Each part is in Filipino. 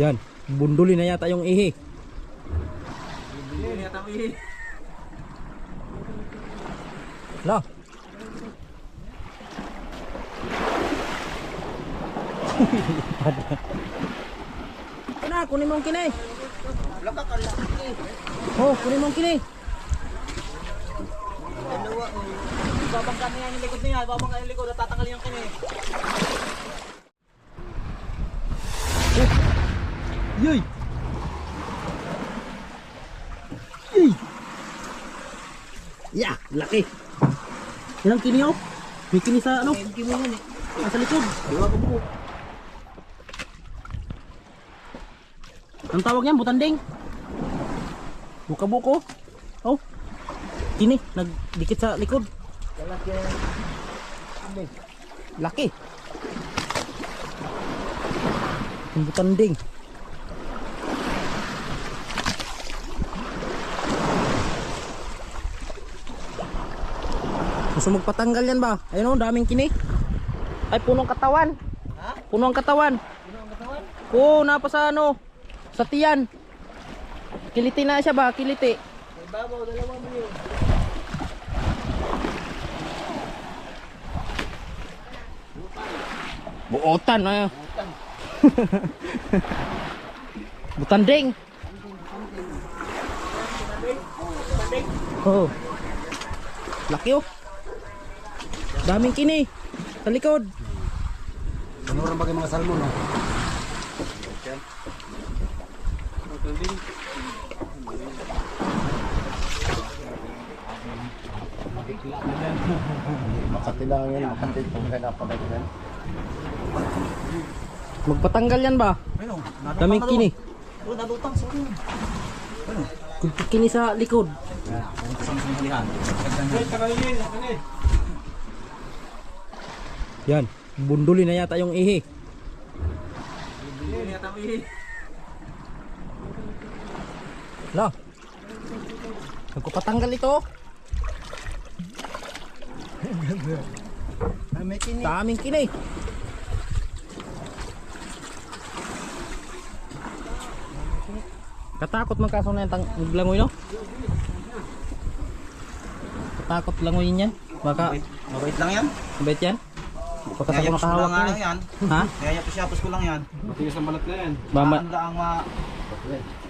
Yan, bunduli na yata yung ihi. Hindi yata mo ihi. La. Kuna, kunin mo ang kini. Laka ka laki. Oh, kunin mo ang kini. Dalawa. Babang kami yung likod niya. Babang yung likod. Natatanggal yung kanya. Yoy. Yoy. Ya, laki. Yan ang kini oh. May kini sa ano? Hindi mo yan eh. Sa likod. Diwa ko po. Ang tawag niyan, butanding. Buka-buko. Oh. Kini, nagdikit sa likod. Laki. Ang butanding. Gusto magpatanggal yan ba? Ayun o, daming kini. Ay, punong katawan. Ha? Puno ang katawan. Ang katawan? Oo, napa sa ano? Sa tiyan. Kiliti na siya ba? Kiliti. May babaw. Dalawa mo yun. Buotan na. Butanding. Oh. Laki oh. Daming kini. Sa likod. Ano rin ba kayo mga salmon, no? Makati lang yan, makati kung kaya napakailan. Magpatanggal yan ba? Ayun. Daming kini. Oh, nalutang sa akin. Kunti kini sa likod. Pumunta sa masang Yan. Bunduli na yata yung ihi. Hindi yata mo ihi. La. Nagpapatanggal ito. May kini. Daming kini. Katakot man kaso na yung tang- langoy no? Katakot langoy yan. Baka Mabait lang yan. mabait yan. Pagkat ako Yayapos ko nakahawak lang nga yan. eh. yan. Ha? Yayapos-yapos ko lang yan. Matigas ang balat na yan. Bama, Parang lang ma...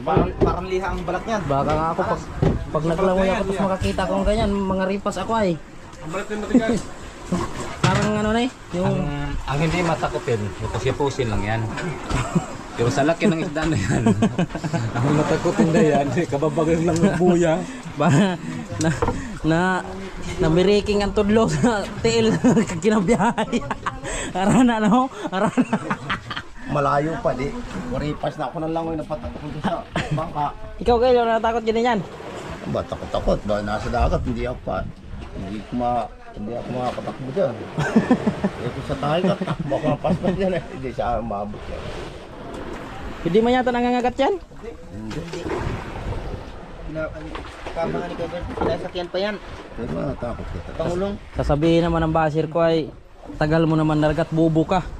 Parang, parang liha ang balat niyan. baka nga ako pag, pag naglangoy ako tapos makakita ko ng ganyan, mga ripas ako ay. Ang balat na matigas. Parang ano na eh, yung Ang, ang hindi matakotin, pusin lang yan. Pero sa laki ng isda na yan, Ang matakotin na yan, kababagan lang ng buya. ba na na na miriking ang tudlo sa tiil kinabiyahe. Arana no? Arana. Malayo pa, di. Waripas na ako ng langoy na patakot sa bangka. Ikaw kayo natakot ganyan yan. Ba, takot-takot. Dahil nasa dagat, hindi ako pa. Hindi ko ma... Hindi ako makapatakbo dyan. Ito sa tayo ka, takbo ako mapaspas dyan eh. Hindi siya umabot yan. Hindi man yata nangangagat yan. Kama ni Kevin, pinasakyan pa yan. Natakot kita. Pangulong. Sasabihin naman ng basir ko ay tagal mo naman naragat bubo ka.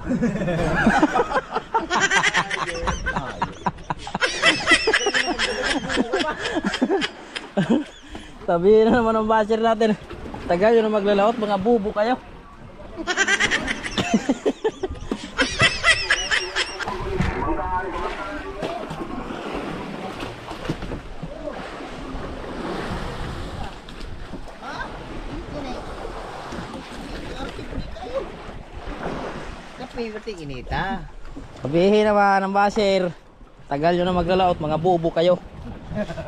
Sabihin na naman ng basir natin, tagal yun na maglalaot, mga bubo kayo. Kape, berarti inita. Sabihin naman ng basir, tagal yun na maglalaot, mga bubo kayo.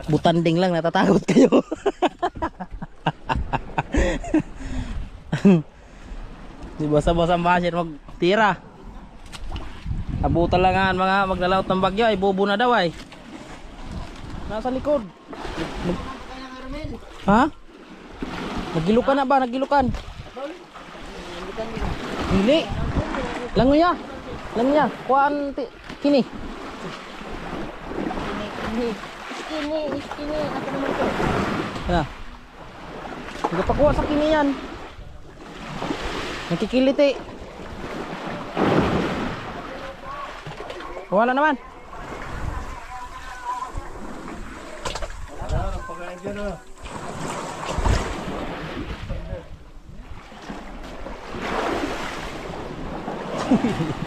Butanding lang, natatakot kayo. Di basta-basta ang basir magtira. Abutan lang nga mga maglalaot ng bagyo ay bubo na daw ay. Nasa likod. Nag- ha? Nagilukan na ba? Nagilukan? Hindi. Languya. Languya. Kuan ti kini. Kini. Kini, kini ato naman ko. Ha. Nagpakuha sa kini yan. Nakikilit eh. Wala naman. Wala, pagkain dyan ah.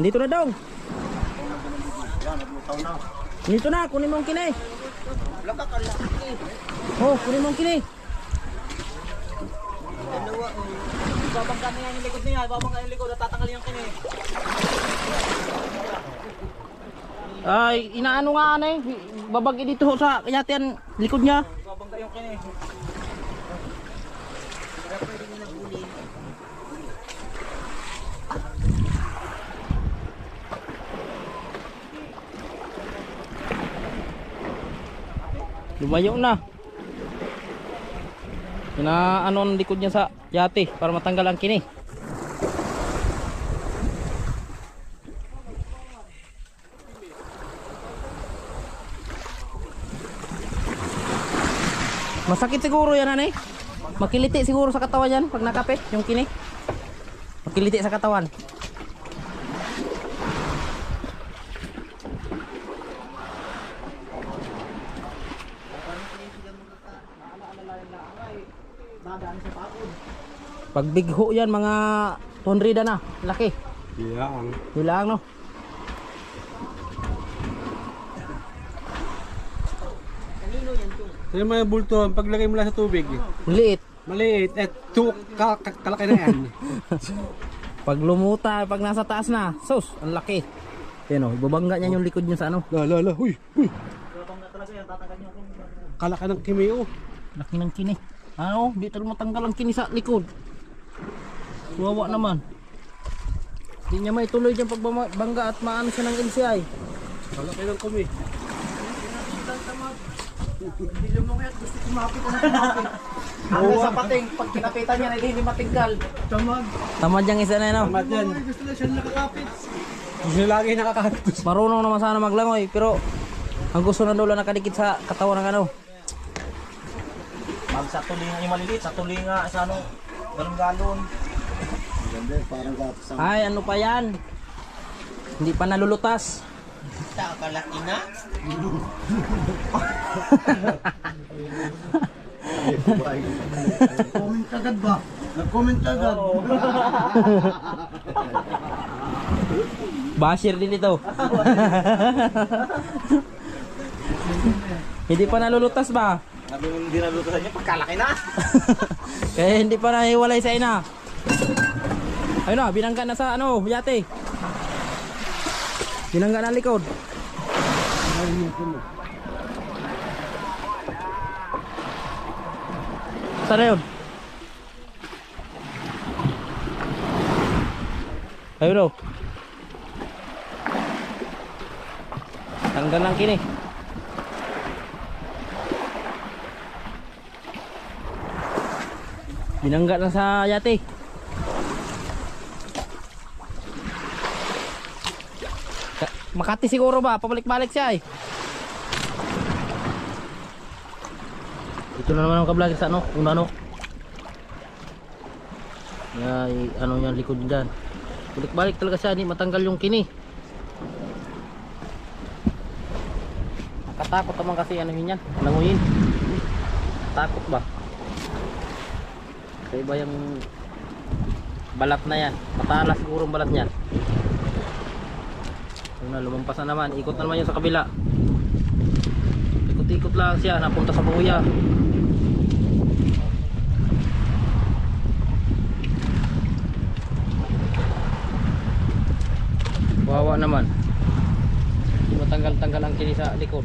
Dito na dong. Dito na, kunin mo ang kini. Oh, kunin mo ang kini. Babangga na yan yung likod niya. Babangga yung likod. Natatanggalin yung kini. Ay, inaano nga eh. Babagi dito sa yatian likod niya. Babangga yung kini. Lumayo na. Inaano ang likod niya sa yate para matanggal ang kini. Masakit siguro yan ano eh. Makiliti siguro sa katawan yan pag nakapit yung kini. Makiliti sa katawan. Pag bigho yan mga tonrida na, laki. Yan. Hilang no. Yung mga bulto, paglagay mo lang sa tubig, Liit. maliit, eh, tu, ka, ka, kalaki na yan. Pag lumuta, pag nasa taas na, sus, ang laki. Yan o, ibabangga niya yung likod niya sa ano. la, la, la, huy, huy. Kalaki ng kimeo. Laki ng kini. Ano, di talaga matanggal ang kini sa likod. Wawa naman. Di niya maituloy dyan pagbangga at maano siya ng LCI. Kalaki ng kumi. Ano sa pating, pag kinapitan niya, hindi matingkal. Tamad yung isa na yun. Tamat yan. Gusto na siya nakakapit. Gusto na lagi nakakapit. Marunong naman sana maglangoy, pero ang gusto na doon nakadikit sa katawan ng ano. Sa tulinga yung maliliit, sa tulinga, sa ano, galon-galon. Ganda, parang gatos ang Ay, ano pa yan? Hindi pa nalulutas. kalaki na. Comment agad ba? Nag-comment agad. Basher din ito. hindi pa nalulutas ba? Sabi mo hindi nalutusan niya, pagkalaki na. Kaya hindi pa nahiwalay sa ina. Ayun na, binangga na sa ano, yate. Binangga na likod. Sana yun? Ayun o. Tanggal lang kini. Binangga na sa yate. Ka- Makati siguro ba? Pabalik-balik siya eh. Ito na naman ang kablog sa ano, kung ano. I- ano yan likod dyan. Balik-balik talaga siya, hindi matanggal yung kini. Katakot naman kasi ano yun yan, languyin. Takot ba? Sa iba yung balat na yan. Matalas siguro ang balat niya. Yun na, lumampas na naman. Ikot na naman yun sa kabila. Ikot-ikot lang siya. Napunta sa buya. Wawa naman. Matanggal-tanggal ang kini sa likod.